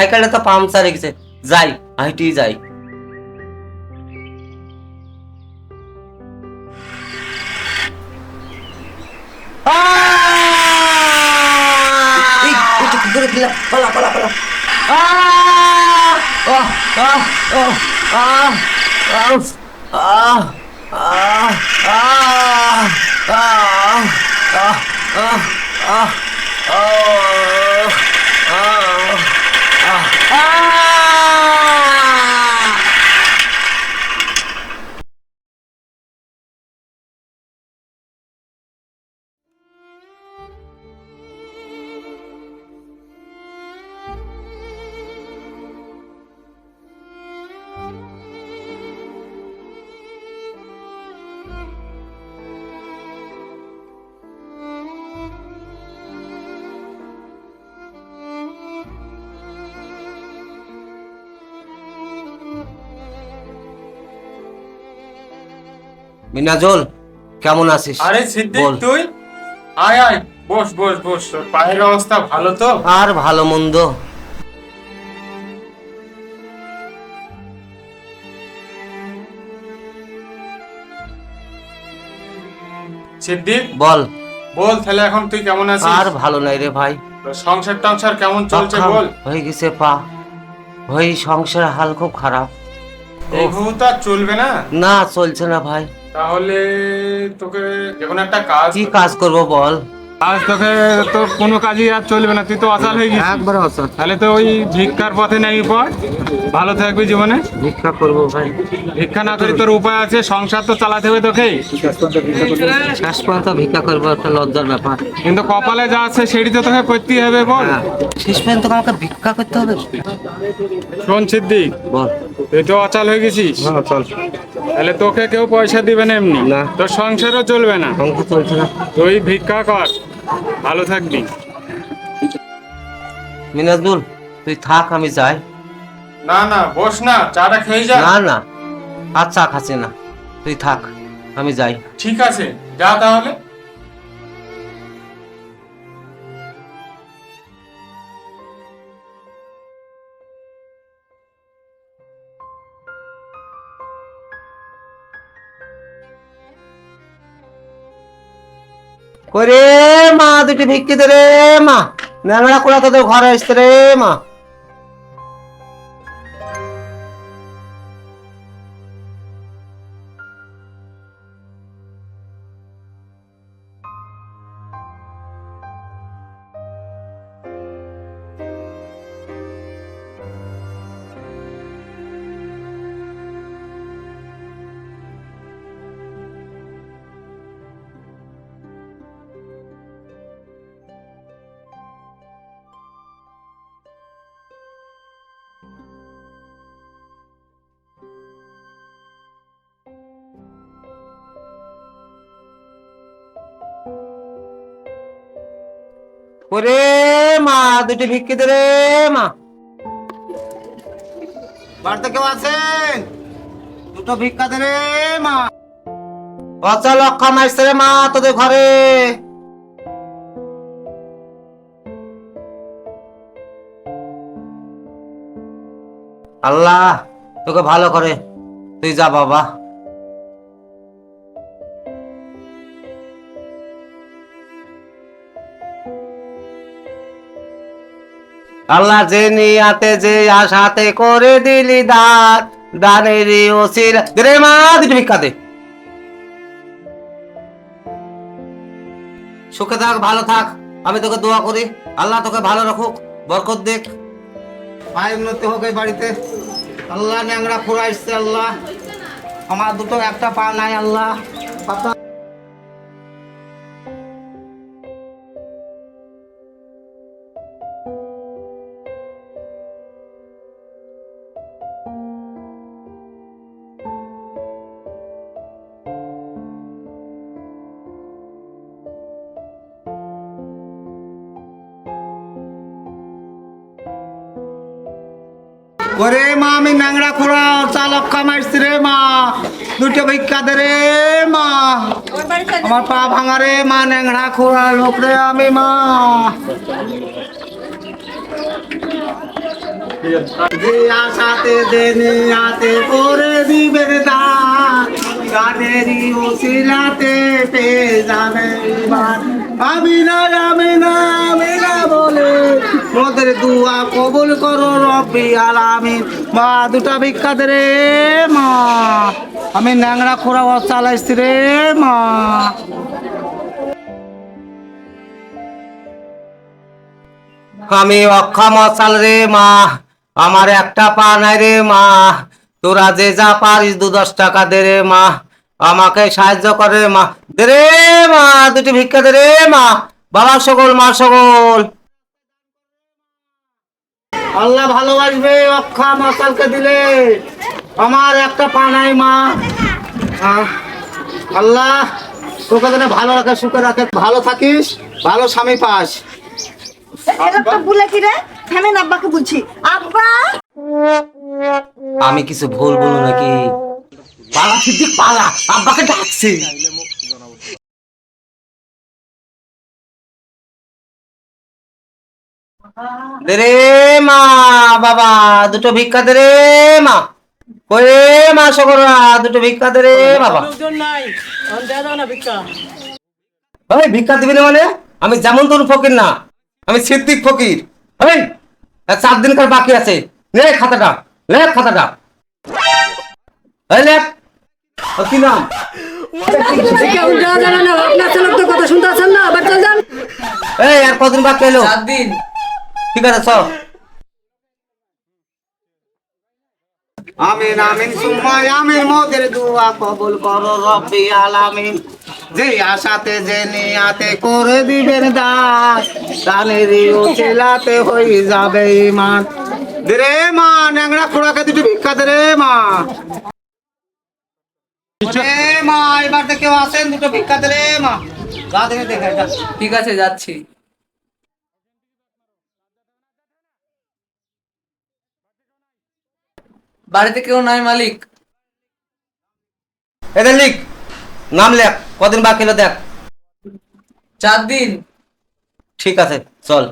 সাইকেলটা তো পাংচার হয়ে গেছে যাই হাইটি যাই করে দিলা? পালা, পালা, পালা। আহ! Ah! মিনাজল কেমন আছিস? আরে সিদ্দিক বল। তুই? আয় আয় বস বস বস। পায়ের অবস্থা ভালো তো? আর ভালো মন্দ। সিদ্দিক? বল। বল তাহলে এখন তুই কেমন আছিস? আর ভালো নাই রে ভাই। সংসার টংসার কেমন চলছে বল? হয়ে গেছে পা। ওই সংসার হাল খুব খারাপ। এইভাবে তো চলবে না? না চলছে না ভাই। তাহলে তোকে যে কোনো একটা কাজ কি কাজ করব বল? আজ তোকে তোর কোনো কাজই আর চলবে না তুই তো অচল হয়ে গেছিস। একবার অসৎ তাহলে তো ওই ভিক্ষার পথে নেই পর ভালো থাকবি জীবনে। ভিক্ষা করব ভাই। ভিক্ষা না করি তোর উপায় আছে সংসার তো চালাতে হবে তোকে। শেষ পর্যন্ত ভিক্ষা করব একটা লজ্জার ব্যাপার। কিন্তু কপালে যা আছে সেটি তো তোকে করতেই হবে বল। হ্যাঁ। শেষ পর্যন্ত আমাকে ভিক্ষা করতে হবে? শোন সিদ্দিক বল। তুই তো অচল হয়ে গেছিস। তাহলে তোকে কেউ পয়সা দিবে না এমনি? না। তোর সংসারও চলবে না। সংসার চলছে না। তুই ভিক্ষা কর। ভালো থাকবি। মিনাজুল তুই থাক আমি যাই। না না বস না চাটা খেয়ে যা। না না আচ্ছা খাচ্ছি না। তুই থাক আমি যাই। ঠিক আছে যা তাহলে। করে মা দুটি ভিক্ষিতে রে মা। ন্যাংরা কোড়া তোদের ঘরে আসতে রে মা। ওরে মা, দুটি ভিক্ষি দে রে মা। বাড়িতে কেউ আছেন? দুটো ভিক্ষা দে রে মা। অচল লক্ষা মারছে রে মা তোদের ঘরে। আল্লাহ, তোকে ভালো করে। তুই যা বাবা। আল্লাহ যে নিয়াতে যে আশাতে করে দিলি দান দানেরই ওসির রে মা, দুটি ভিক্ষা দে। সুখে থাক, ভালো থাক, আমি তোকে দোয়া করি। আল্লাহ তোকে ভালো রাখুক, বরকত দেখ পায়ের উন্নতি হোক এই বাড়িতে। আল্লাহ ন্যাংরা ফুরা আসছে আল্লাহ। আমার দুটো একটা পা নাই, আল্লাহ। ওরে মা, আমি ন্যাংরা খোড়া চালক কামাইছি রে মা। দুটো ভিক্ষা দে রে মা। আমার পা ভাঙা রে মা, ন্যাংরা খোড়া লোক রে আমি মা। যে আশাতে জেনে আতে করে দিবেন দান। গানেরই ওসিলাতে পেয়ে যাবে আমি না আমি না আমি না বলে মোদের দুয়া কবুল করো মা, দুটা বিখ্যাত রে মা। আমি ন্যাংরা খোরা চালাইছি রে মা। আমি অক্ষম অচাল রে মা, আমার একটা পা নাই রে মা। তোরা যে যা পারিস দু দশ টাকা দে রে মা। আমাকে সাহায্য করে মা। দে রে মা, দুটি ভিক্ষা দে রে মা। বাবা সকল, মা সকল। আল্লাহ ভালোবাসবে অক্ষম অচালকে দিলে। আমার একটা পা নাই মা। আল্লাহ তোকে যেন ভালো রাখে সুখে রাখে। ভালো থাকিস ভালো স্বামী পাস। আব্বাকে বলছি। আব্বা! আমি কিছু ভুল বলো নাকি? পালা সিদ্দিক পালা। আব্বাকে ডাকছে। রে মা বাবা দুটো ভিক্ষা দে রে মা। কই রে মা সকরা দুটো ভিক্ষা দে রে বাবা ভাই ভিক্ষা। দিবি না মানে? আমি যেমন তোর ফকির না আমি সিদ্দিক ফকির। আর চার দিনকার বাকি আছে? নে খাতাটা লেখ খাতাটা। এই লেখ ও কি নাম? এই আর কদিন বাকি এলো সাত দিন। ঠিক আছে চল। আমিন আমিন সুম্মা আমিন মোদের দুয়া কবুল করো রব্বি আলামিন। যে আশাতে যে নিয়াতে করে দিবেন দান দানেরই উচিলাতে হয়ে যাবে ইমান রে মা ন্যাংরা খোড়াকে দুটো ভিক্ষা দে রে মা। রে মা এবার কেউ আসেন দুটো ভিক্ষা দে রে মা। দেখে দেখে ঠিক আছে যাচ্ছি। বাড়িতে কেউ নাই মালিক। এদের লিখ নাম লেখ কদিন বাকি দেখ। চার দিন। ঠিক আছে চল।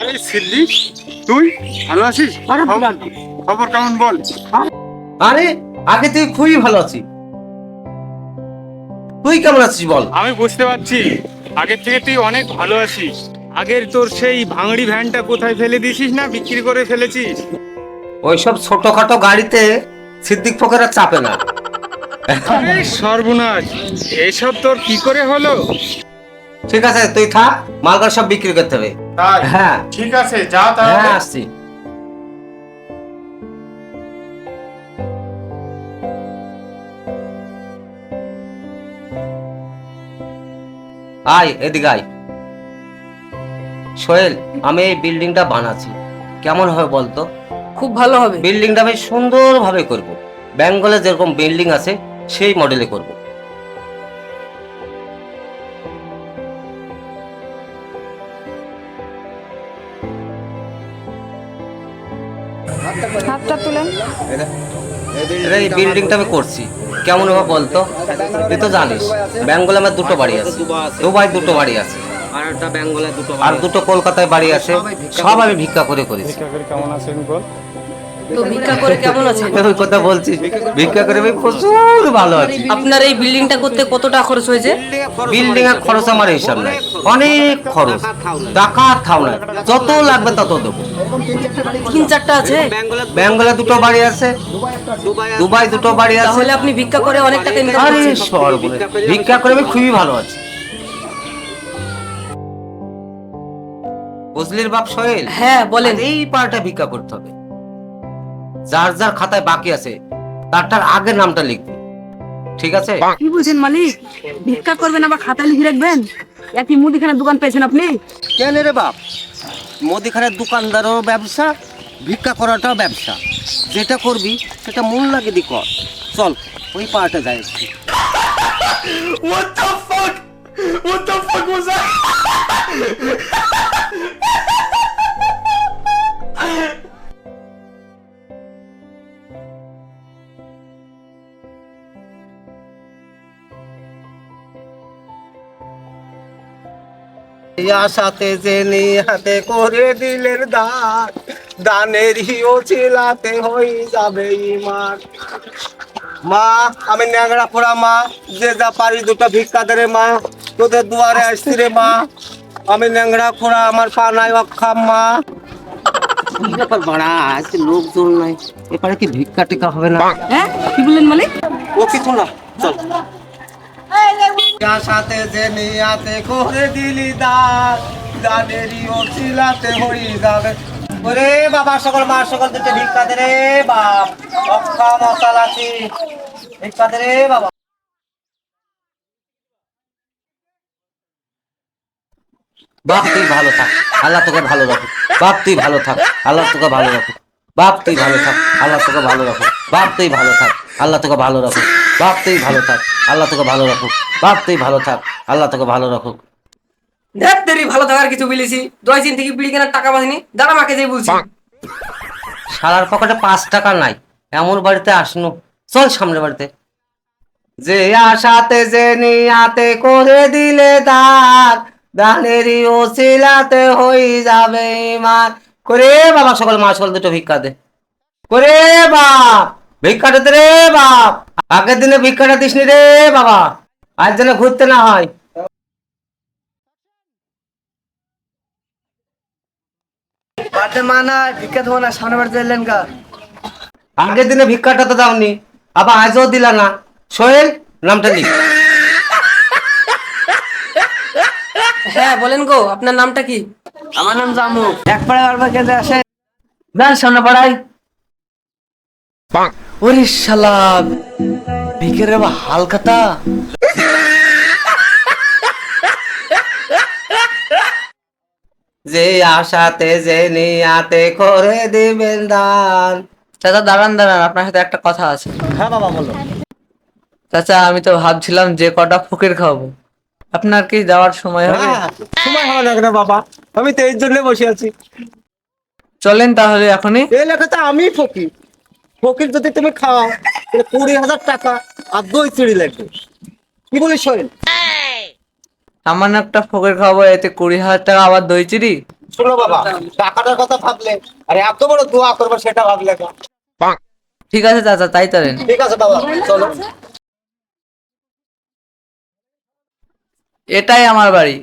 আরে সিল্লি তুই ভালো আছিস? খবর- খবর কেমন বল? আরে আগে তুই খুবই ভালো আছিস। তুই কেমন আছিস বল? আমি বুঝতে পারছি। আগের থেকে তুই অনেক ভালো আছিস। আগের তোর সেই ভাঙড়ি ভ্যানটা কোথায় ফেলে দিয়েছিস না বিক্রি করে ফেলেছিস? ওইসব ছোটখাটো গাড়িতে সিদ্দিক ফকেরা চাপে না। আরে সর্বনাশ এসব তোর কি করে হলো? ঠিক আছে তুই থাক মালগাড়ি সব বিক্রি করতে হবে। হ্যাঁ। ঠিক আছে যা হ্যাঁ আসছি। আয় এদিকে আয়। সোহেল আমি এই বিল্ডিংটা বানাচ্ছি। কেমন হবে বলতো? খুব ভালো হবে। বিল্ডিংটা আমি সুন্দরভাবে করব। বেঙ্গলে যেরকম বিল্ডিং আছে সেই মডেলে করব। এই বিল্ডিংটা আমি করছি। কেমন হবে বলতো? তুই তো জানিস বেঙ্গলে আমার দুটো বাড়ি আছে। দুবাই দুটো বাড়ি আছে। আর দুটো কলকাতায় বাড়ি আছে। সব আমি ভিক্ষা করে করেছি। কেমন আছেন বল? তো ভিক্ষা করে কেমন আছে ওই কথা বলছি। ভিক্ষা করে আমি প্রচুর ভালো আছি। আপনার এই বিল্ডিংটা করতে কত টাকা খরচ হয়েছে? বিল্ডিং এর খরচ আমার হিসাব নাই। অনেক খরচ। টাকা থাও না যত লাগবে তত দেবো। তিন চারটা আছে? বেঙ্গলে দুটো বাড়ি আছে। দুবাই দুটো বাড়ি আছে। তাহলে আপনি ভিক্ষা করে অনেক টাকা ইনকাম করছেন। ভিক্ষা করে আমি খুবই ভালো আছি। বুঝলির বাপ সোহেল? হ্যাঁ বলেন। এই পার্টটা ভিক্ষা করতে হবে। যার যার খাতায় বাকি আছে তারটার আগের নামটা লিখবে। ঠিক আছে? কি বলছেন মালিক? ভিক্ষা করবেন আবার খাতা লিখে রাখবেন? একই মুদিখানার দোকান পেয়েছেন আপনি? কেন রে বাপ? মুদিখানার দোকানদারও ব্যবসা ভিক্ষা করাটাও ব্যবসা। যেটা করবি সেটা মন লাগে দি কর। চল ওই পার্টে যাই একটু। What the fuck? What the fuck was that? আশাতে হাতে করে দিলের দান দানেরই ও চিলাতে হই যাবে ইমান। মা আমি ন্যাংরা পোড়া মা যে যা পারি দুটো ভিক্ষা দে রে মা তোদের দুয়ারে আসছি রে মা। আমি ন্যাংরা খোড়া আমার পা নাই অক্ষাম মা। কি ব্যাপার বাড়া আজকে লোকজন নাই। এবারে কি ভিক্ষা টিকা হবে না? হ্যাঁ কি বললেন মালিক ও কিছু না চল। সাথে যে নিয়াতে করে দিলি দান দানেরই ও চিলাতে হই যাবে। ওরে বাবা, সকল মা, সকল দুটো ভিক্ষা দে রে বাপ। অক্ষা ভিক্ষা দে রে বাবা। বাপ, তুই ভালো থাক। আল্লাহ তোকে ভালো রাখো বাপ, তুই ভালো থাক। আল্লাহ তোকে ভালো রাখো বাপ, তুই ভালো থাক। আল্লাহ তোকে ভালো রাখো বাপ, তুই ভালো থাক। আল্লাহ তোকে ভালো রাখুক। বাপ তুই ভালো থাক। আল্লাহ তোকে ভালো রাখুক। বাপ তুই ভালো থাক। আল্লাহ তোকে ভালো রাখুক। দেখ তেরি ভালো থাকার কিছু বলেছি। দশ দিন থেকে বিড়ি কেনার টাকা পাসনি? দাঁড়া মাকে যে বলছি। সারার পকেটে পাঁচ টাকা নাই। এমন বাড়িতে আসনো। চল সামনে বাড়িতে। যে আশাতে যে নিয়াতে করে দিলে দান দানেরই ওসিলাতে হই যাবে ইমান করে বাবা সকল মা সকল দুটো ভিক্ষা দে। করে বাপ ভিক্ষাটা দে রে বাপ। আগের দিনে ভিক্ষাটা দিসনি রে বাবা। আজ যেন ঘুরতে না হয়। আগের দিনে ভিক্ষাটা তো দাওনি আবার আজও দিলা না। সোহেল নামটা লিখ। হ্যাঁ বলেন গো আপনার নামটা কি? আমার নাম জামু। এক পাড়ে বারবার কেটে আসে। যান সামনে পাড়াই ওরে শালা ভিকের বাবা হালকাতা। যে আশাতে যে নিয়াতে করে দিবেন দান। চাচা দাঁড়ান দাঁড়ান আপনার সাথে একটা কথা আছে। হ্যাঁ বাবা বলো। চাচা আমি তো ভাবছিলাম যে কটা ফকির খাব। আপনার কি যাওয়ার সময় হবে? হ্যাঁ, সময় হবে না কেন বাবা? আমি তো এই জন্য বসে আছি। চলেন তাহলে এখনই। এই লেখাতে আমি ফকির। ফকির যদি তুমি খাও তাহলে কুড়ি হাজার টাকা আর দই চিড়ি লাগবে। কি বলিস সোহেল সামান্য একটা ফকির খাওয়াবো এতে কুড়ি হাজার টাকা আবার দই চিড়ি? শোনো বাবা টাকাটার কথা ভাবলে আরে এত বড় দোয়া করব সেটা ভাবলে না। ঠিক আছে চাচা তাই চলেন ঠিক আছে বাবা চলো। এটাই আমার বাড়ি।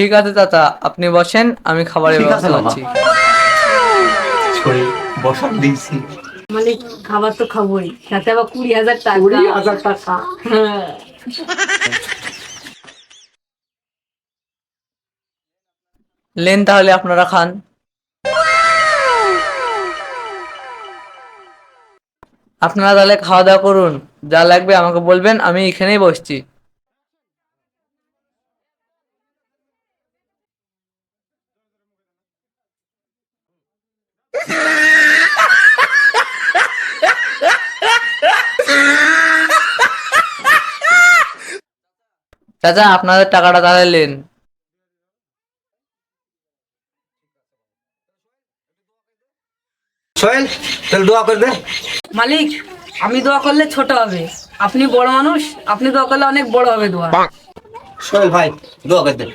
ঠিক আছে চাচা আপনি বসেন আমি খাবারের ঠিক আছে ব্যবস্থা। করছি। বসান দিয়েছি। মালিক খাবার তো খাবোই। সাথে আবার কুড়ি হাজার টাকা। কুড়ি হাজার টাকা। হ্যাঁ। লেন তাহলে আপনারা খান। আপনারা তাহলে খাওয়া দাওয়া করুন। যা লাগবে আমাকে বলবেন আমি এখানেই বসছি। চাচা আপনাদের টাকাটা তাহলে লেন সোহেল তাহলে দোয়া করে দে। মালিক আমি দোয়া করলে ছোট হবে। আপনি বড় মানুষ আপনি দোয়া করলে অনেক বড় হবে দোয়া। সোহেল ভাই দোয়া করে দে।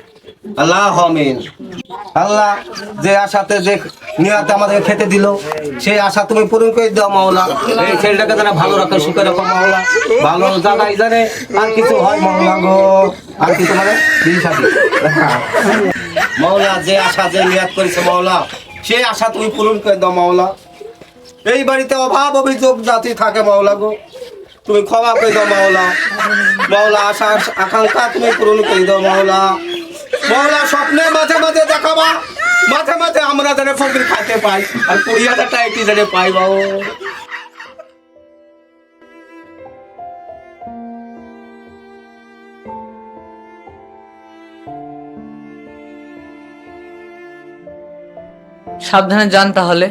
আল্লাহ, আমিন। আল্লাহ যে আশাতে, যে নিয়াতে আমাদের খেতে দিল, সেই আশা তুমি পূরণ করে দাও, মাওলা। এই ছেলেটাকে যেন ভালো রাখো, সুখে রাখো, মাওলা। ভালো জায়গায় জানে, আর কিছু হয়, মাওলা গো। আর কিছু মানে মাওলা যে আশা, যে নিয়াত করেছে, মাওলা, সেই আশা তুমি পূরণ করে দাও, মাওলা। এই বাড়িতে অভাব, অভিযোগ, জাতি থাকে, মাওলা গো। তুমি ক্ষমা করে দাও, মাওলা। মাওলা, আশা, আকাঙ্ক্ষা তুমি পূরণ করে দাও, মাওলা। মাওলা স্বপ্নে মাঝে মাঝে দেখাবা। মাঝে মাঝে আমরা যেন ফকির খাইতে পাই। আর কুড়ি হাজার টাকা কি যেন পাই বাবু সাবধানে যান তাহলে।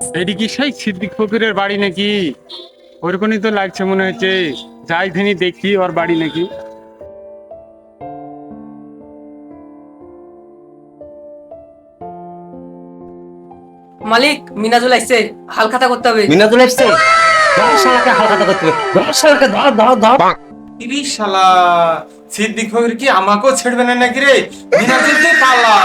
এটি কি সেই সিদ্দিক ফকিরের বাড়ি নাকি? ওরকমই তো লাগছে মনে হচ্ছে। যাই দিনই দেখি ওর বাড়ি নাকি। মালিক মিনাজুল আসছে। হালখাতা করতে হবে। দশ সালাকে হালখাতা করতে হবে। দশ সালাকে ধর ধর ধর। ইরি শালা সিদ্দিক ফকির কি আমাকেও ছেড়বে না নাকি রে? মিনাজুল তুই পালা